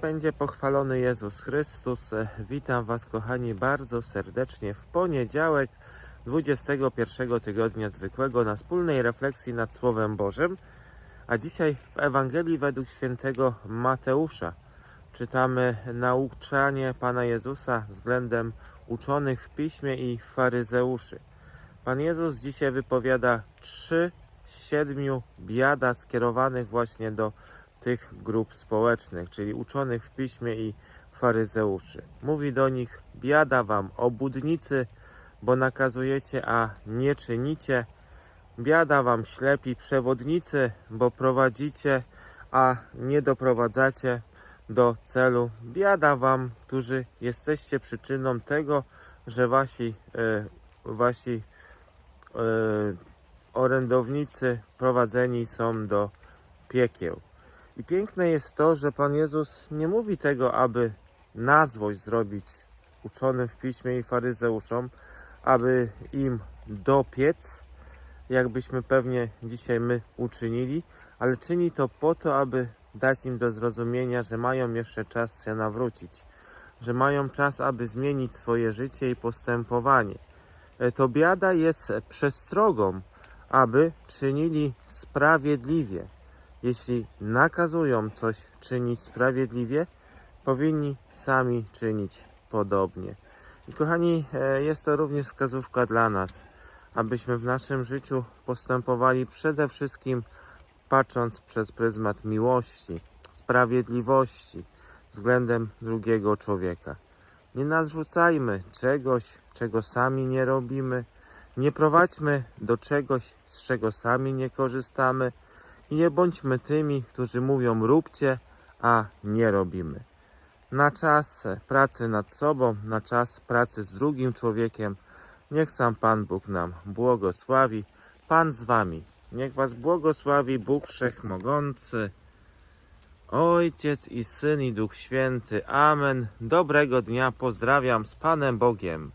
będzie pochwalony Jezus Chrystus. Witam Was, kochani, bardzo serdecznie w poniedziałek 21 tygodnia zwykłego na wspólnej refleksji nad Słowem Bożym. A dzisiaj w Ewangelii według świętego Mateusza czytamy nauczanie Pana Jezusa względem uczonych w piśmie i faryzeuszy. Pan Jezus dzisiaj wypowiada trzy siedmiu biada skierowanych właśnie do tych grup społecznych, czyli uczonych w piśmie i faryzeuszy. Mówi do nich: Biada wam, obudnicy, bo nakazujecie, a nie czynicie. Biada wam, ślepi przewodnicy, bo prowadzicie, a nie doprowadzacie do celu. Biada wam, którzy jesteście przyczyną tego, że wasi, e, wasi e, orędownicy prowadzeni są do piekieł. I piękne jest to, że Pan Jezus nie mówi tego, aby na złość zrobić uczonym w piśmie i faryzeuszom, aby im dopiec, jakbyśmy pewnie dzisiaj my uczynili, ale czyni to po to, aby dać im do zrozumienia, że mają jeszcze czas się nawrócić, że mają czas, aby zmienić swoje życie i postępowanie. E, To biada jest przestrogą, aby czynili sprawiedliwie. Jeśli nakazują coś czynić sprawiedliwie, powinni sami czynić podobnie. I kochani, e, jest to również wskazówka dla nas, abyśmy w naszym życiu postępowali przede wszystkim patrząc przez pryzmat miłości, sprawiedliwości względem drugiego człowieka. Nie narzucajmy czegoś, czego sami nie robimy, nie prowadźmy do czegoś, z czego sami nie korzystamy nie bądźmy tymi, którzy mówią róbcie, a nie robimy. Na czas pracy nad sobą, na czas pracy z drugim człowiekiem, niech sam Pan Bóg nam błogosławi. Pan z wami. Niech was błogosławi Bóg Wszechmogący, Ojciec i Syn i Duch Święty. Amen. Dobrego dnia. Pozdrawiam z Panem Bogiem.